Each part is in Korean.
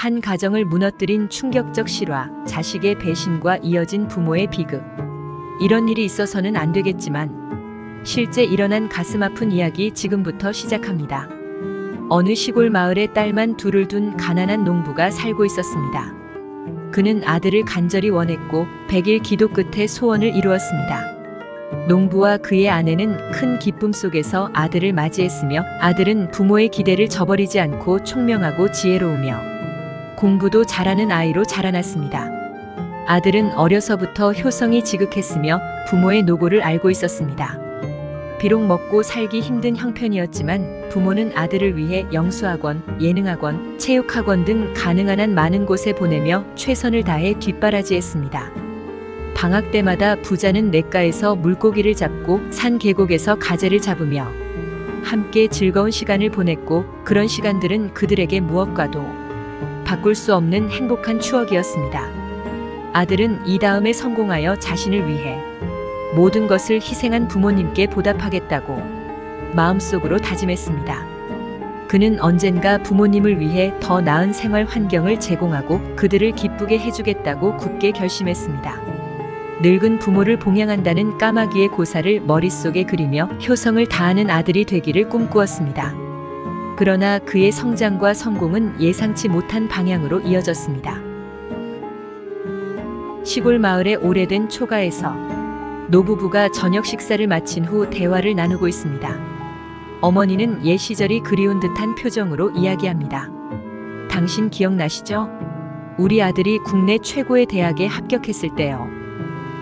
한 가정을 무너뜨린 충격적 실화, 자식의 배신과 이어진 부모의 비극. 이런 일이 있어서는 안 되겠지만 실제 일어난 가슴 아픈 이야기 지금부터 시작합니다. 어느 시골 마을에 딸만 둘을 둔 가난한 농부가 살고 있었습니다. 그는 아들을 간절히 원했고 100일 기도 끝에 소원을 이루었습니다. 농부와 그의 아내는 큰 기쁨 속에서 아들을 맞이했으며 아들은 부모의 기대를 저버리지 않고 총명하고 지혜로우며 공부도 잘하는 아이로 자라났습니다. 아들은 어려서부터 효성이 지극했으며 부모의 노고를 알고 있었습니다. 비록 먹고 살기 힘든 형편이었지만 부모는 아들을 위해 영수학원, 예능학원, 체육학원 등 가능한 한 많은 곳에 보내며 최선을 다해 뒷바라지했습니다. 방학 때마다 부자는 냇가에서 물고기를 잡고 산 계곡에서 가재를 잡으며 함께 즐거운 시간을 보냈고 그런 시간들은 그들에게 무엇과도 바꿀 수 없는 행복한 추억이었습니다. 아들은 이 다음에 성공하여 자신을 위해 모든 것을 희생한 부모님께 보답하겠다고 마음속으로 다짐했습니다. 그는 언젠가 부모님을 위해 더 나은 생활 환경을 제공하고 그들을 기쁘게 해주겠다고 굳게 결심했습니다. 늙은 부모를 봉양한다는 까마귀의 고사를 머릿속에 그리며 효성을 다하는 아들이 되기를 꿈꾸었습니다. 그러나 그의 성장과 성공은 예상치 못한 방향으로 이어졌습니다. 시골 마을의 오래된 초가에서 노부부가 저녁 식사를 마친 후 대화를 나누고 있습니다. 어머니는 옛 시절이 그리운 듯한 표정으로 이야기합니다. 당신 기억나시죠? 우리 아들이 국내 최고의 대학에 합격했을 때요.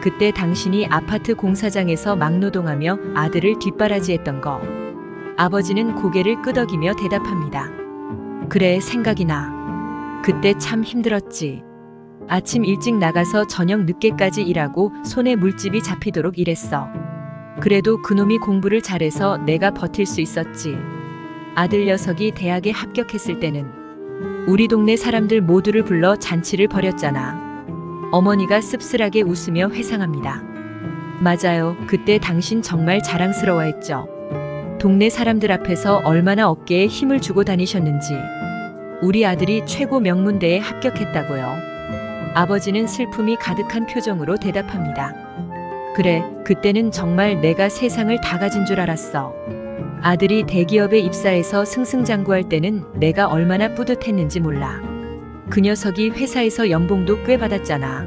그때 당신이 아파트 공사장에서 막노동하며 아들을 뒷바라지했던 거. 아버지는 고개를 끄덕이며 대답합니다. 그래, 생각이 나. 그때 참 힘들었지. 아침 일찍 나가서 저녁 늦게까지 일하고 손에 물집이 잡히도록 일했어. 그래도 그놈이 공부를 잘해서 내가 버틸 수 있었지. 아들 녀석이 대학에 합격했을 때는 우리 동네 사람들 모두를 불러 잔치를 벌였잖아. 어머니가 씁쓸하게 웃으며 회상합니다. 맞아요. 그때 당신 정말 자랑스러워했죠. 동네 사람들 앞에서 얼마나 어깨에 힘을 주고 다니셨는지. 우리 아들이 최고 명문대에 합격했다고요. 아버지는 슬픔이 가득한 표정으로 대답합니다. 그래, 그때는 정말 내가 세상을 다 가진 줄 알았어. 아들이 대기업에 입사해서 승승장구할 때는 내가 얼마나 뿌듯했는지 몰라. 그 녀석이 회사에서 연봉도 꽤 받았잖아.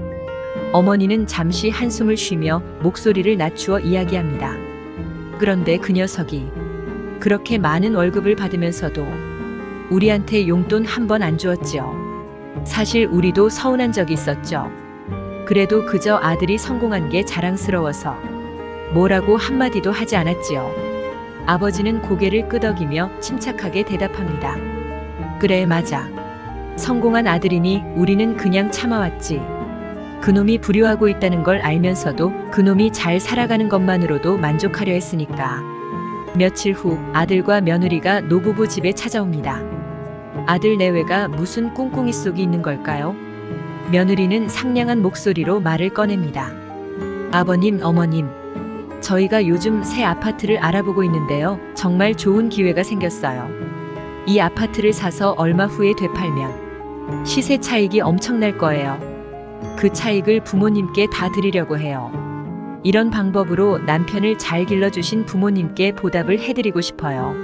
어머니는 잠시 한숨을 쉬며 목소리를 낮추어 이야기합니다. 그런데 그 녀석이 그렇게 많은 월급을 받으면서도 우리한테 용돈 한 번 안 주었지요. 사실 우리도 서운한 적이 있었죠. 그래도 그저 아들이 성공한 게 자랑스러워서 뭐라고 한마디도 하지 않았지요. 아버지는 고개를 끄덕이며 침착하게 대답합니다. 그래, 맞아. 성공한 아들이니 우리는 그냥 참아왔지. 그놈이 불효하고 있다는 걸 알면서도 그놈이 잘 살아가는 것만으로도 만족하려 했으니까. 며칠 후 아들과 며느리가 노부부 집에 찾아옵니다. 아들 내외가 무슨 꿍꿍이 속이 있는 걸까요? 며느리는 상냥한 목소리로 말을 꺼냅니다. 아버님, 어머님, 저희가 요즘 새 아파트를 알아보고 있는데요. 정말 좋은 기회가 생겼어요. 이 아파트를 사서 얼마 후에 되팔면 시세 차익이 엄청날 거예요. 그 차익을 부모님께 다 드리려고 해요. 이런 방법으로 남편을 잘 길러주신 부모님께 보답을 해드리고 싶어요.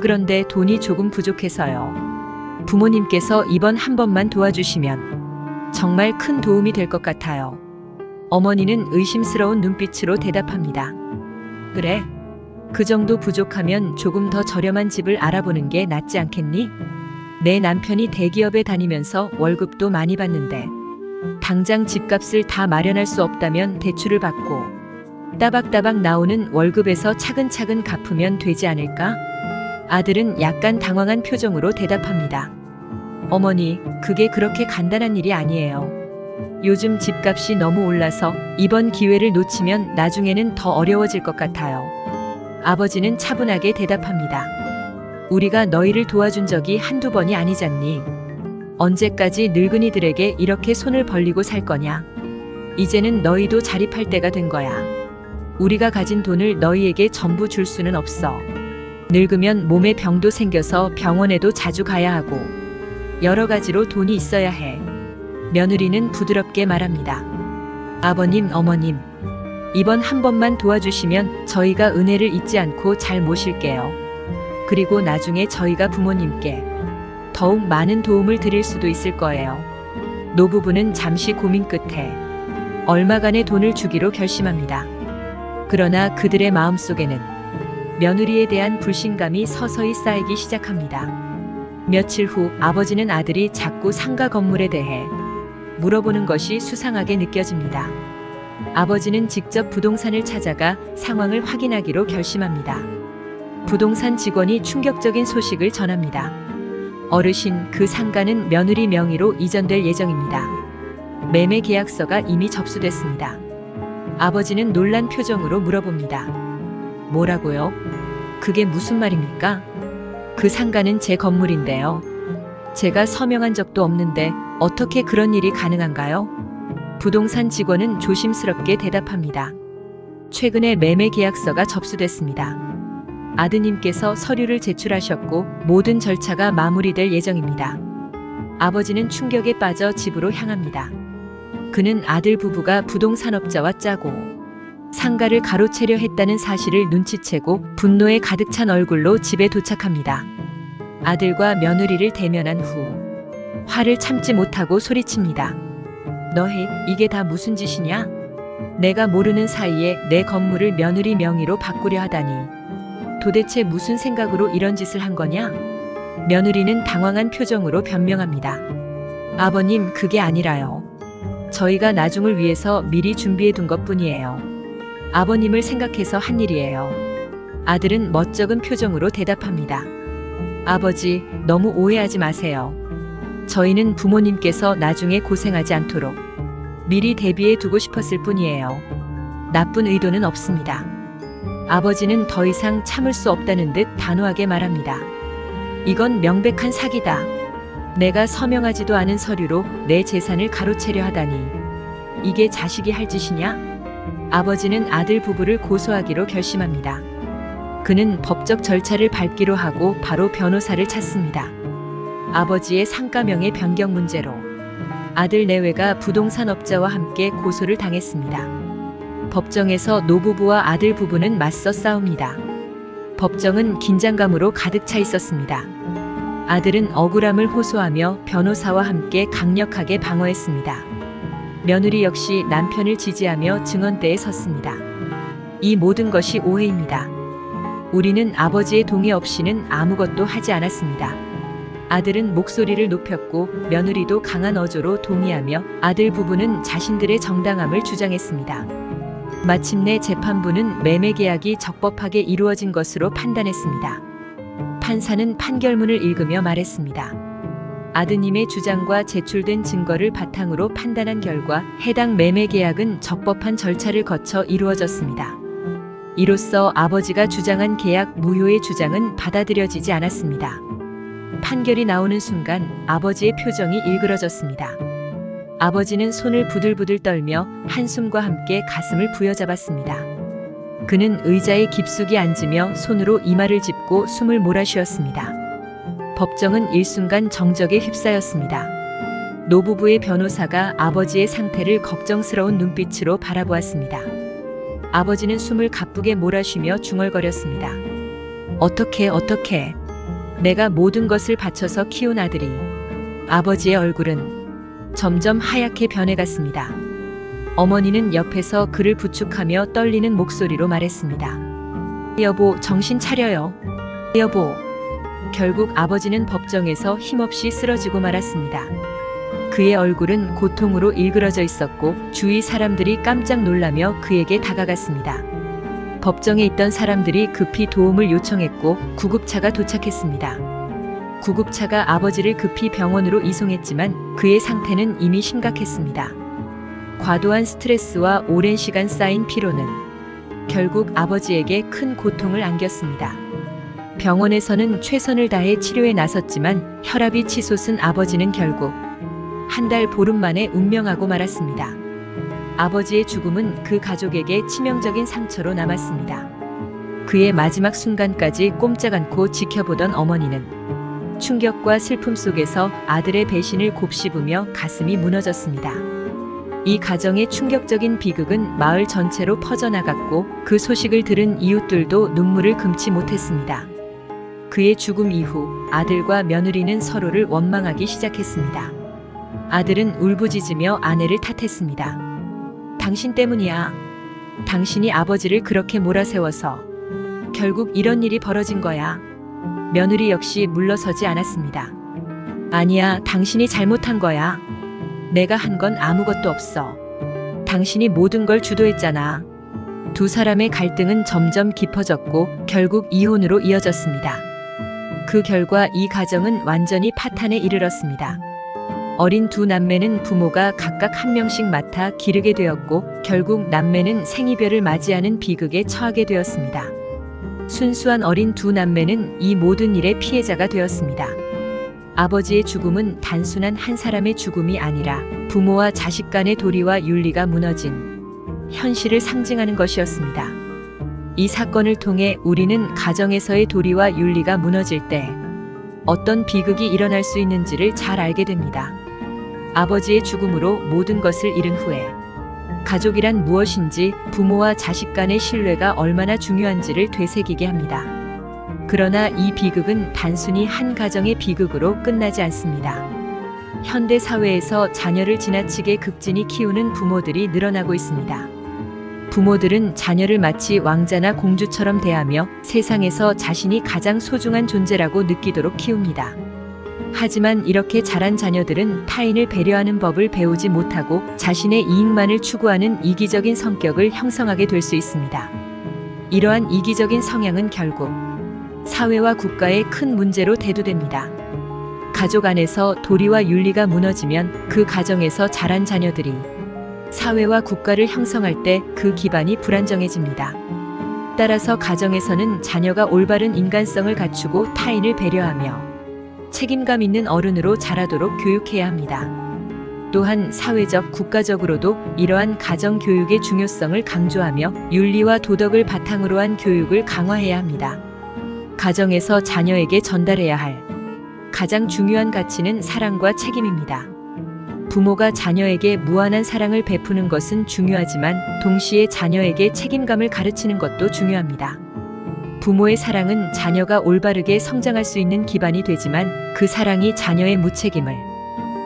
그런데 돈이 조금 부족해서요. 부모님께서 이번 한 번만 도와주시면 정말 큰 도움이 될 것 같아요. 어머니는 의심스러운 눈빛으로 대답합니다. 그래. 그 정도 부족하면 조금 더 저렴한 집을 알아보는 게 낫지 않겠니? 내 남편이 대기업에 다니면서 월급도 많이 받는데 당장 집값을 다 마련할 수 없다면 대출을 받고 따박따박 나오는 월급에서 차근차근 갚으면 되지 않을까? 아들은 약간 당황한 표정으로 대답합니다. 어머니, 그게 그렇게 간단한 일이 아니에요. 요즘 집값이 너무 올라서 이번 기회를 놓치면 나중에는 더 어려워질 것 같아요. 아버지는 차분하게 대답합니다. 우리가 너희를 도와준 적이 한두 번이 아니잖니. 언제까지 늙은이들에게 이렇게 손을 벌리고 살 거냐? 이제는 너희도 자립할 때가 된 거야. 우리가 가진 돈을 너희에게 전부 줄 수는 없어. 늙으면 몸에 병도 생겨서 병원에도 자주 가야 하고, 여러 가지로 돈이 있어야 해. 며느리는 부드럽게 말합니다. 아버님, 어머님, 이번 한 번만 도와주시면 저희가 은혜를 잊지 않고 잘 모실게요. 그리고 나중에 저희가 부모님께 더욱 많은 도움을 드릴 수도 있을 거예요. 노부부는 잠시 고민 끝에 얼마간의 돈을 주기로 결심합니다. 그러나 그들의 마음 속에는 며느리에 대한 불신감이 서서히 쌓이기 시작합니다. 며칠 후 아버지는 아들이 자꾸 상가 건물에 대해 물어보는 것이 수상하게 느껴집니다. 아버지는 직접 부동산을 찾아가 상황을 확인하기로 결심합니다. 부동산 직원이 충격적인 소식을 전합니다. 어르신 그 상가는 며느리 명의로 이전될 예정입니다. 매매 계약서가 이미 접수됐습니다. 아버지는 놀란 표정으로 물어봅니다. 뭐라고요? 그게 무슨 말입니까? 그 상가는 제 건물인데요. 제가 서명한 적도 없는데 어떻게 그런 일이 가능한가요? 부동산 직원은 조심스럽게 대답합니다. 최근에 매매 계약서가 접수됐습니다. 아드님께서 서류를 제출하셨고 모든 절차가 마무리될 예정입니다. 아버지는 충격에 빠져 집으로 향합니다. 그는 아들 부부가 부동산업자와 짜고 상가를 가로채려 했다는 사실을 눈치채고 분노에 가득 찬 얼굴로 집에 도착합니다. 아들과 며느리를 대면한 후 화를 참지 못하고 소리칩니다. 너희 이게 다 무슨 짓이냐? 내가 모르는 사이에 내 건물을 며느리 명의로 바꾸려 하다니 도대체 무슨 생각으로 이런 짓을 한 거냐? 며느리는 당황한 표정으로 변명합니다. 아버님, 그게 아니라요. 저희가 나중을 위해서 미리 준비해 둔 것 뿐이에요. 아버님을 생각해서 한 일이에요. 아들은 멋쩍은 표정으로 대답합니다. 아버지, 너무 오해하지 마세요. 저희는 부모님께서 나중에 고생하지 않도록 미리 대비해 두고 싶었을 뿐이에요. 나쁜 의도는 없습니다. 아버지는 더 이상 참을 수 없다는 듯 단호하게 말합니다. 이건 명백한 사기다. 내가 서명하지도 않은 서류로 내 재산을 가로채려 하다니. 이게 자식이 할 짓이냐? 아버지는 아들 부부를 고소하기로 결심합니다. 그는 법적 절차를 밟기로 하고 바로 변호사를 찾습니다. 아버지의 상가명의 변경 문제로 아들 내외가 부동산업자와 함께 고소를 당했습니다. 법정에서 노부부와 아들 부부는 맞서 싸웁니다. 법정은 긴장감으로 가득 차 있었습니다. 아들은 억울함을 호소하며 변호사와 함께 강력하게 방어했습니다. 며느리 역시 남편을 지지하며 증언대에 섰습니다. 이 모든 것이 오해입니다. 우리는 아버지의 동의 없이는 아무것도 하지 않았습니다. 아들은 목소리를 높였고 며느리도 강한 어조로 동의하며 아들 부부는 자신들의 정당함을 주장했습니다. 마침내 재판부는 매매 계약이 적법하게 이루어진 것으로 판단했습니다. 판사는 판결문을 읽으며 말했습니다. 아드님의 주장과 제출된 증거를 바탕으로 판단한 결과 해당 매매 계약은 적법한 절차를 거쳐 이루어졌습니다. 이로써 아버지가 주장한 계약 무효의 주장은 받아들여지지 않았습니다. 판결이 나오는 순간 아버지의 표정이 일그러졌습니다. 아버지는 손을 부들부들 떨며 한숨과 함께 가슴을 부여잡았습니다. 그는 의자에 깊숙이 앉으며 손으로 이마를 짚고 숨을 몰아쉬었습니다. 법정은 일순간 정적에 휩싸였습니다. 노부부의 변호사가 아버지의 상태를 걱정스러운 눈빛으로 바라보았습니다. 아버지는 숨을 가쁘게 몰아쉬며 중얼거렸습니다. 어떻게 어떻게 내가 모든 것을 바쳐서 키운 아들이 아버지의 얼굴은 점점 하얗게 변해갔습니다. 어머니는 옆에서 그를 부축하며 떨리는 목소리로 말했습니다. 여보, 정신 차려요. 여보. 결국 아버지는 법정에서 힘없이 쓰러지고 말았습니다. 그의 얼굴은 고통으로 일그러져 있었고 주위 사람들이 깜짝 놀라며 그에게 다가갔습니다. 법정에 있던 사람들이 급히 도움을 요청했고 구급차가 도착했습니다. 구급차가 아버지를 급히 병원으로 이송했지만 그의 상태는 이미 심각했습니다. 과도한 스트레스와 오랜 시간 쌓인 피로는 결국 아버지에게 큰 고통을 안겼습니다. 병원에서는 최선을 다해 치료에 나섰지만 혈압이 치솟은 아버지는 결국 한 달 보름 만에 운명하고 말았습니다. 아버지의 죽음은 그 가족에게 치명적인 상처로 남았습니다. 그의 마지막 순간까지 꼼짝 않고 지켜보던 어머니는 충격과 슬픔 속에서 아들의 배신을 곱씹으며 가슴이 무너졌습니다. 이 가정의 충격적인 비극은 마을 전체로 퍼져나갔고 그 소식을 들은 이웃들도 눈물을 금치 못했습니다. 그의 죽음 이후 아들과 며느리는 서로를 원망하기 시작했습니다. 아들은 울부짖으며 아내를 탓했습니다. 당신 때문이야. 당신이 아버지를 그렇게 몰아세워서 결국 이런 일이 벌어진 거야. 며느리 역시 물러서지 않았습니다. 아니야, 당신이 잘못한 거야. 내가 한 건 아무것도 없어. 당신이 모든 걸 주도했잖아. 두 사람의 갈등은 점점 깊어졌고 결국 이혼으로 이어졌습니다. 그 결과 이 가정은 완전히 파탄에 이르렀습니다. 어린 두 남매는 부모가 각각 한 명씩 맡아 기르게 되었고 결국 남매는 생이별을 맞이하는 비극에 처하게 되었습니다. 순수한 어린 두 남매는 이 모든 일의 피해자가 되었습니다. 아버지의 죽음은 단순한 한 사람의 죽음이 아니라 부모와 자식 간의 도리와 윤리가 무너진 현실을 상징하는 것이었습니다. 이 사건을 통해 우리는 가정에서의 도리와 윤리가 무너질 때 어떤 비극이 일어날 수 있는지를 잘 알게 됩니다. 아버지의 죽음으로 모든 것을 잃은 후에 가족이란 무엇인지 부모와 자식 간의 신뢰가 얼마나 중요한지를 되새기게 합니다. 그러나 이 비극은 단순히 한 가정의 비극으로 끝나지 않습니다. 현대 사회에서 자녀를 지나치게 극진히 키우는 부모들이 늘어나고 있습니다. 부모들은 자녀를 마치 왕자나 공주처럼 대하며 세상에서 자신이 가장 소중한 존재라고 느끼도록 키웁니다. 하지만 이렇게 자란 자녀들은 타인을 배려하는 법을 배우지 못하고 자신의 이익만을 추구하는 이기적인 성격을 형성하게 될 수 있습니다. 이러한 이기적인 성향은 결국 사회와 국가의 큰 문제로 대두됩니다. 가족 안에서 도리와 윤리가 무너지면 그 가정에서 자란 자녀들이 사회와 국가를 형성할 때 그 기반이 불안정해집니다. 따라서 가정에서는 자녀가 올바른 인간성을 갖추고 타인을 배려하며 책임감 있는 어른으로 자라도록 교육해야 합니다. 또한 사회적, 국가적으로도 이러한 가정 교육의 중요성을 강조하며 윤리와 도덕을 바탕으로 한 교육을 강화해야 합니다. 가정에서 자녀에게 전달해야 할 가장 중요한 가치는 사랑과 책임입니다. 부모가 자녀에게 무한한 사랑을 베푸는 것은 중요하지만 동시에 자녀에게 책임감을 가르치는 것도 중요합니다. 부모의 사랑은 자녀가 올바르게 성장할 수 있는 기반이 되지만 그 사랑이 자녀의 무책임을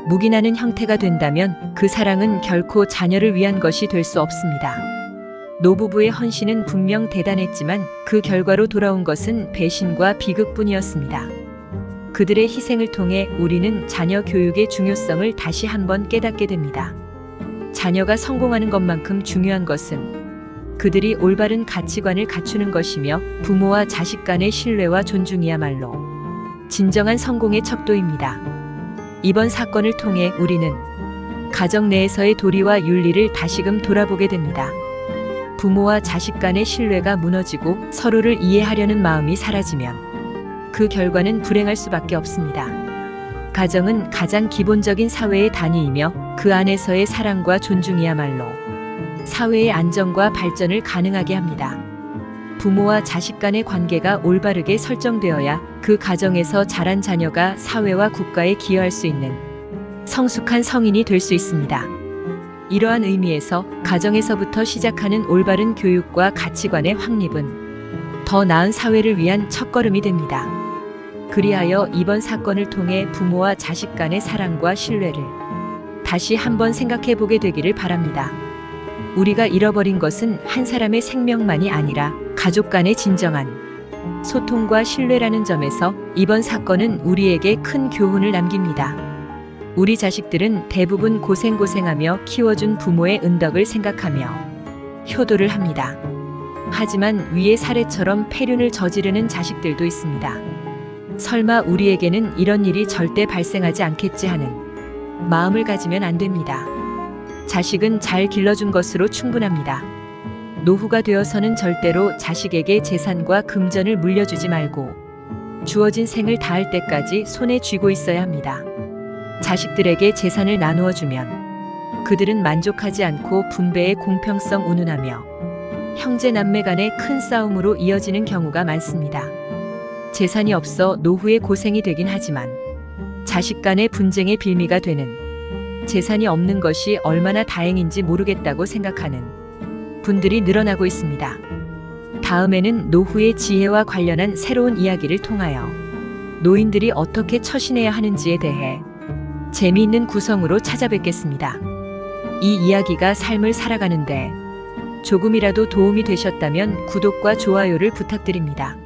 묵인하는 형태가 된다면 그 사랑은 결코 자녀를 위한 것이 될 수 없습니다. 노부부의 헌신은 분명 대단했지만 그 결과로 돌아온 것은 배신과 비극뿐이었습니다. 그들의 희생을 통해 우리는 자녀 교육의 중요성을 다시 한번 깨닫게 됩니다. 자녀가 성공하는 것만큼 중요한 것은 그들이 올바른 가치관을 갖추는 것이며 부모와 자식 간의 신뢰와 존중이야말로 진정한 성공의 척도입니다. 이번 사건을 통해 우리는 가정 내에서의 도리와 윤리를 다시금 돌아보게 됩니다. 부모와 자식 간의 신뢰가 무너지고 서로를 이해하려는 마음이 사라지면 그 결과는 불행할 수밖에 없습니다. 가정은 가장 기본적인 사회의 단위이며 그 안에서의 사랑과 존중이야말로 사회의 안정과 발전을 가능하게 합니다. 부모와 자식 간의 관계가 올바르게 설정되어야 그 가정에서 자란 자녀가 사회와 국가에 기여할 수 있는 성숙한 성인이 될 수 있습니다. 이러한 의미에서 가정에서부터 시작하는 올바른 교육과 가치관의 확립은 더 나은 사회를 위한 첫걸음이 됩니다. 그리하여 이번 사건을 통해 부모와 자식 간의 사랑과 신뢰를 다시 한번 생각해 보게 되기를 바랍니다. 우리가 잃어버린 것은 한 사람의 생명만이 아니라 가족 간의 진정한 소통과 신뢰라는 점에서 이번 사건은 우리에게 큰 교훈을 남깁니다. 우리 자식들은 대부분 고생고생하며 키워준 부모의 은덕을 생각하며 효도를 합니다. 하지만 위의 사례처럼 폐륜을 저지르는 자식들도 있습니다. 설마 우리에게는 이런 일이 절대 발생하지 않겠지 하는 마음을 가지면 안 됩니다. 자식은 잘 길러준 것으로 충분합니다. 노후가 되어서는 절대로 자식에게 재산과 금전을 물려주지 말고 주어진 생을 다할 때까지 손에 쥐고 있어야 합니다. 자식들에게 재산을 나누어 주면 그들은 만족하지 않고 분배의 공평성 운운하며 형제 남매 간의 큰 싸움으로 이어지는 경우가 많습니다. 재산이 없어 노후에 고생이 되긴 하지만 자식 간의 분쟁의 빌미가 되는 재산이 없는 것이 얼마나 다행인지 모르겠다고 생각하는 분들이 늘어나고 있습니다. 다음에는 노후의 지혜와 관련한 새로운 이야기를 통하여 노인들이 어떻게 처신해야 하는지에 대해 재미있는 구성으로 찾아뵙겠습니다. 이 이야기가 삶을 살아가는데 조금이라도 도움이 되셨다면 구독과 좋아요를 부탁드립니다.